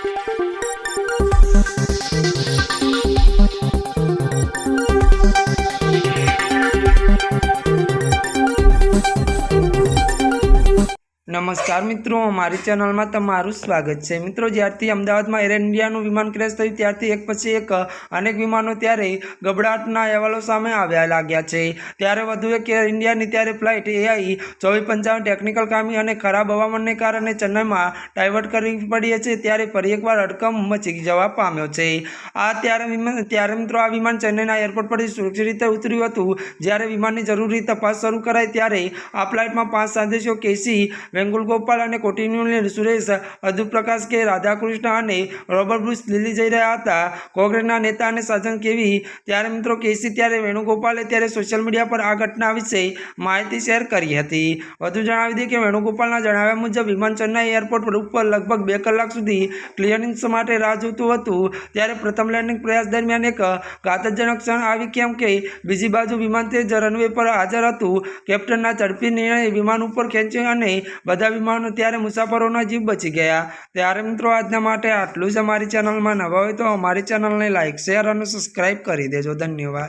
Thank you. નમસ્કાર મિત્રો મારી ચેનલમાં તમારું સ્વાગત છે. મિત્રો, જ્યારથી અમદાવાદમાં એર ઇન્ડિયાનું વિમાન ક્રેશ થયું, ત્યારથી એક પછી એક અનેક વિમાનો ત્યારે ગબડાટના અહેવાલો સામે આવ્યા લાગ્યા છે. ત્યારે વધુ એક એર ઇન્ડિયાની ત્યારે ફ્લાઇટ એઆઈ ચોવીસ પંચાવન ટેકનિકલ ખામી અને ખરાબ હવામાનને કારણે ચેન્નઈમાં ડાયવર્ટ કરવી પડી છે, ત્યારે ફરી એકવાર અડકમ મચી જવા પામ્યો છે. આ ત્યારે વિમાન, ત્યારે મિત્રો, આ વિમાન ચેન્નઈના એરપોર્ટ પરથી સુરક્ષિત રીતે ઉતર્યું હતું. જ્યારે વિમાનની જરૂરી તપાસ શરૂ કરાઈ, ત્યારે આ ફ્લાઇટમાં પાંચ સંદેશો કેસી વેંગુલ ગોપાલ અને કોટિન્યુલ સુરેશ અધુપ્રકાશ કે રાધાકૃષ્ણ અને રોબર્ટ બ્રુસ દિલ્હી જઈ રહ્યા હતા. કોંગ્રેસના નેતા અને સાધન કેવી? ત્યારે મિત્રો કેસી, ત્યારે વેણુગોપાલે, ત્યારે સોશિયલ મીડિયા પર આ ઘટના વિશે માહિતી શેર કરી હતી. વધુ જણાવી દઈએ કે વેણુગોપાલના જણાવ્યા મુજબ, વિમાન ચેન્નાઈ એરપોર્ટ ઉપર લગભગ બે કલાક સુધી ક્લિયરન્સ માટે રાહ જોતું હતું. ત્યારે પ્રથમ લેન્ડિંગ પ્રયાસ દરમિયાન એક ઘાતકજનક ક્ષણ આવી કેમ કે બીજી બાજુ વિમાન તે જ રનવે પર હાજર હતું. કેપ્ટનના ઝડપી નિર્ણય વિમાન ઉપર ખેંચ્યો અને બધા વિમાનો ત્યારે મુસાફરોના જીવ બચી ગયા. ત્યારે મિત્રો આજના માટે આટલું જ અમારી ચેનલમાં નવા હોય તો અમારી ચેનલને લાઇક શેર અને સબસ્ક્રાઈબ કરી દેજો. ધન્યવાદ.